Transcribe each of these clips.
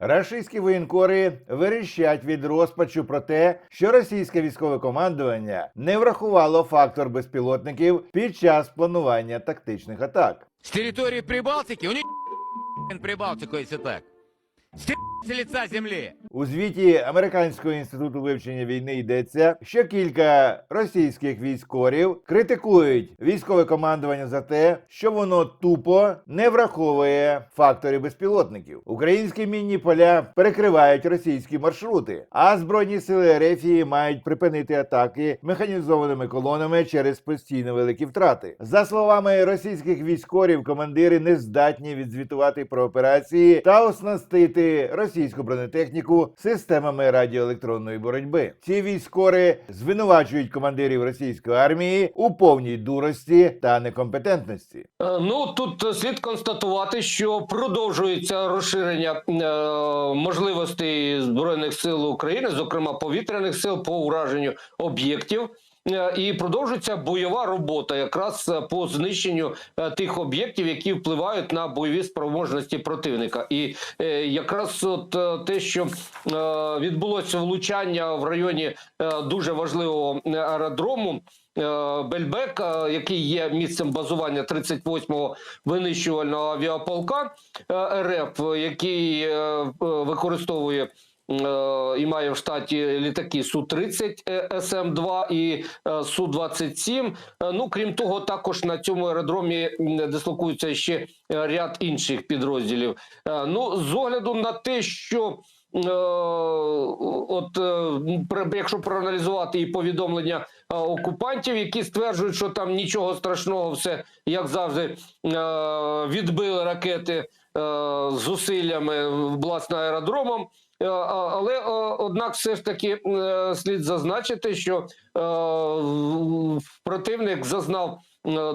Рашистські воєнкори верещать від розпачу про те, що російське військове командування не врахувало фактор безпілотників під час планування тактичних атак. З території Прибалтики, у них Прибалтику, если так. З лица земли. У звіті Американського інституту вивчення війни йдеться, що кілька російських військорів критикують військове командування за те, що воно тупо не враховує фактори безпілотників. Українські мінні поля перекривають російські маршрути, а збройні сили Ерефії мають припинити атаки механізованими колонами через постійно великі втрати. За словами російських військорів, командири не здатні відзвітувати про операції та оснастити російську бронетехніку системами радіоелектронної боротьби. Ці військори звинувачують командирів російської армії у повній дурості та некомпетентності. Е, Ну тут слід констатувати, що продовжується розширення е, можливостей збройних сил України, зокрема повітряних сил, по ураженню об'єктів. Е, І продовжується бойова робота якраз е, по знищенню е, тих об'єктів, які впливають на бойові спроможності противника. І якраз от те, що відбулося влучання в районі дуже важливого аеродрому. Бельбек, який є місцем базування 38-го винищувального авіаполка РФ, який використовує і має в штаті літаки Су-30 е, СМ-2 і е, Су-27. Е, Ну крім того, також на цьому аеродромі дислокується ще е, ряд інших підрозділів. Е, Ну з огляду на те, що е, от е, якщо проаналізувати і повідомлення е, окупантів, які стверджують, що там нічого страшного, все як завжди е, відбили ракети е, зусиллями власне аеродромом. Е, Але е, однак, все ж таки е, слід зазначити, що противник зазнав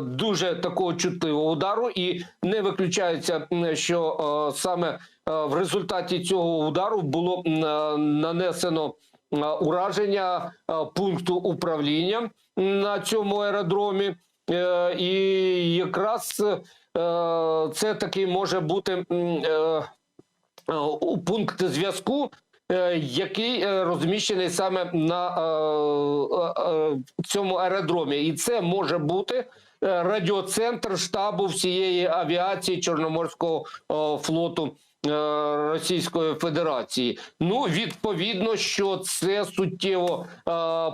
дуже такого чутливого удару, і не виключається, що саме в результаті цього удару було нанесено ураження пункту управління на цьому аеродромі, і якраз це такий може бути у пункт зв'язку, е, який е, розміщений саме на е, е, е, цьому аеродромі, і це може бути е, радіоцентр штабу всієї авіації Чорноморського е, флоту. Е, Російської Федерації, ну відповідно, що це суттєво е,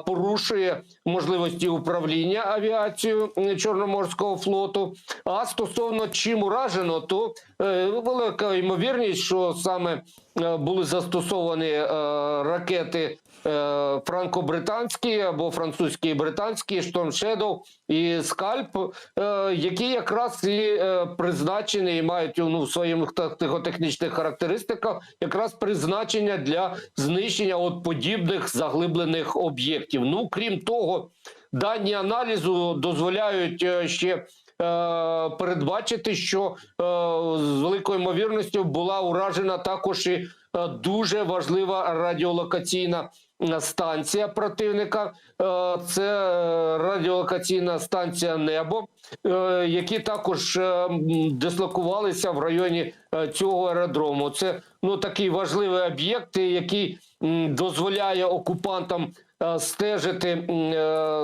порушує можливості управління авіацією Чорноморського флоту. А стосовно чим уражено, то е, велика ймовірність, що саме е, були застосовані е, ракети е, франко-британські або французькі і британські Shadow і Скальп, е, які якраз і е, призначені і мають ну, в своїх тактико-технічних характеристиках якраз призначення для знищення от подібних заглиблених об'єктів. Ну крім того, дані аналізу дозволяють е, ще е, передбачити, що е, з великою ймовірністю була уражена також і е, дуже важлива радіолокаційна е, станція противника. Е, Це радіолокаційна станція Небо, е, які також е, дислокувалися в районі цього аеродрому. Це ну такий важливий об'єкт, який дозволяє окупантам стежити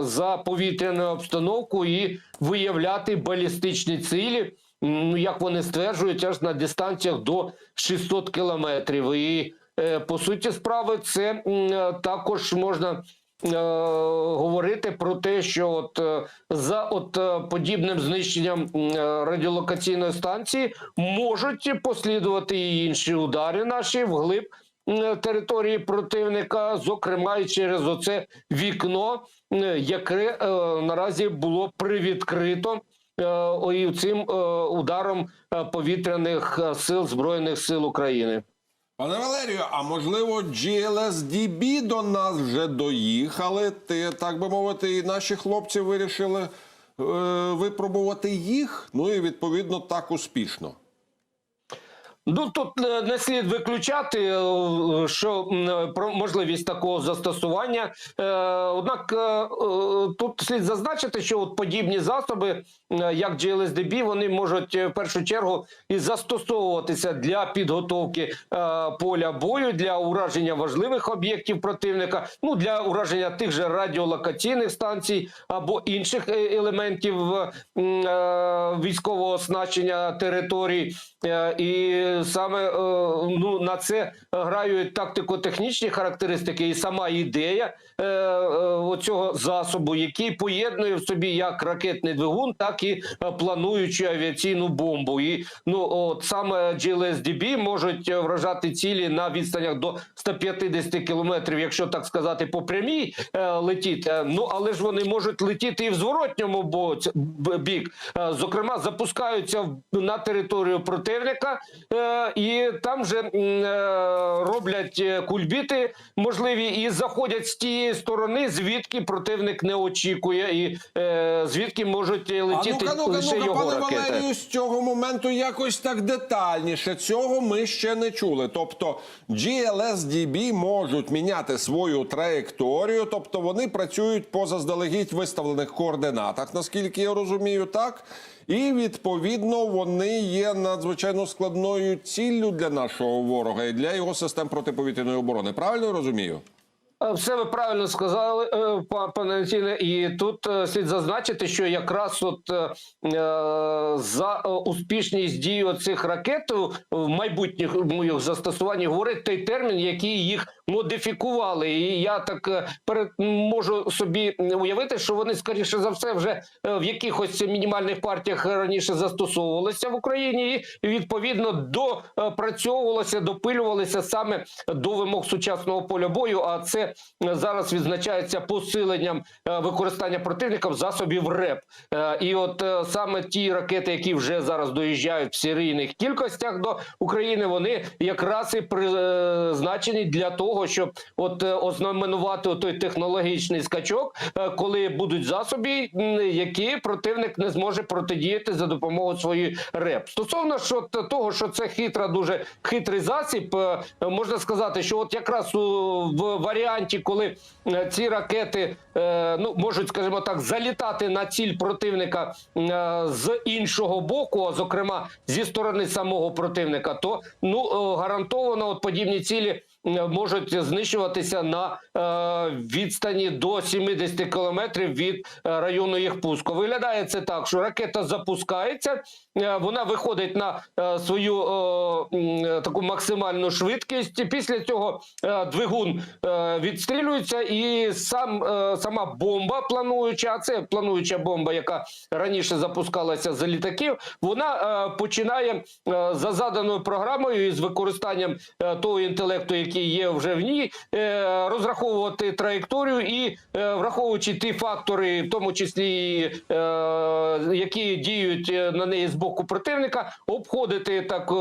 за повітряною обстановкою і виявляти балістичні цілі. Ну, як вони стверджують, аж на дистанціях до 600 кілометрів. І по суті справи, це е, також можна е, говорити про те, що от е, за от е, подібним знищенням е, радіолокаційної станції можуть послідувати і інші удари наші вглиб території противника, зокрема і через оце вікно, яке е, наразі було привідкрито. е, і цим е, ударом е, повітряних е, сил збройних сил України. Пане Валерію, а можливо, GLSDB до нас вже доїхали? Ти, так би мовити, і наші хлопці вирішили е, випробувати їх. Ну і відповідно так успішно. Ну тут е, не слід виключати, е, що про можливість такого застосування. Е, Однак е, е, тут слід зазначити, що от подібні засоби, е, як GLSDB, вони можуть е, в першу чергу і застосовуватися для підготовки е, поля бою, для ураження важливих об'єктів противника, ну для ураження тих же радіолокаційних станцій або інших е, елементів е, військового оснащення територій. Е, І саме е, ну на це грають тактико-технічні характеристики, і сама ідея е, е, цього засобу, який поєднує в собі як ракетний двигун, так і плануючу авіаційну бомбу. І ну от саме GLSDB можуть вражати цілі на відстанях до 150 кілометрів, якщо так сказати, по прямій летіти. Ну але ж вони можуть летіти і в зворотньому бік. Зокрема, запускаються на територію противника, і там же е, роблять е, кульбіти можливі і заходять з тієї сторони, звідки противник не очікує, і е, звідки можуть е, А летіти ну-ка, ну-ка, лише ну-ка, його пане ракети. Валерію, з цього моменту якось так детальніше. Цього ми ще не чули. Тобто GLSDB можуть міняти свою траєкторію, тобто вони працюють по заздалегідь виставлених координатах, наскільки я розумію, так? І відповідно вони є надзвичайно складною ціллю для нашого ворога і для його систем протиповітряної оборони. Правильно розумію? Е, Все ви правильно сказали, е, па- пане Антіне. І тут е, слід зазначити, що якраз от за успішність дії цих ракет в майбутніх моїх застосуванні говорить той термін, який їх модифікували. І я так перед можу собі уявити, що вони скоріше за все вже в якихось мінімальних партіях раніше застосовувалися в Україні, і відповідно допрацьовувалися, допилювалися саме до вимог сучасного поля бою. А це зараз відзначається посиленням е, використання противником засобів РЕП. Е, І от е, саме ті ракети, які вже зараз доїжджають в серійних кількостях до України, вони якраз і призначені для того, щоб от ознаменувати той технологічний скачок, коли будуть засоби, які противник не зможе протидіяти за допомогою своєї РЕП. Стосовно що того, що це хитра, дуже хитрий засіб, можна сказати, що от якраз в варіанті, коли е, ці ракети е, ну можуть, скажімо так, залітати на ціль противника е, з іншого боку, а зокрема зі сторони самого противника, то ну гарантовано от подібні цілі можуть знищуватися на е, відстані до 70 кілометрів від е, району їх пуску. Виглядає це так, що ракета запускається, е, вона виходить на свою таку максимальну швидкість. Після цього двигун відстрілюється, і сам сама бомба плануюча, а це плануюча бомба, яка раніше запускалася з літаків. Вона починає за заданою програмою і з використанням того інтелекту, який є вже в ній, е, розраховувати траєкторію і е, враховуючи ті фактори, в тому числі е, які діють на неї з боку противника, обходити так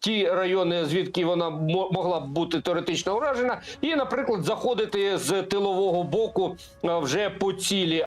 ті райони, звідки вона мо- могла б бути теоретично уражена, і, наприклад, заходити з тилового боку вже по цілі.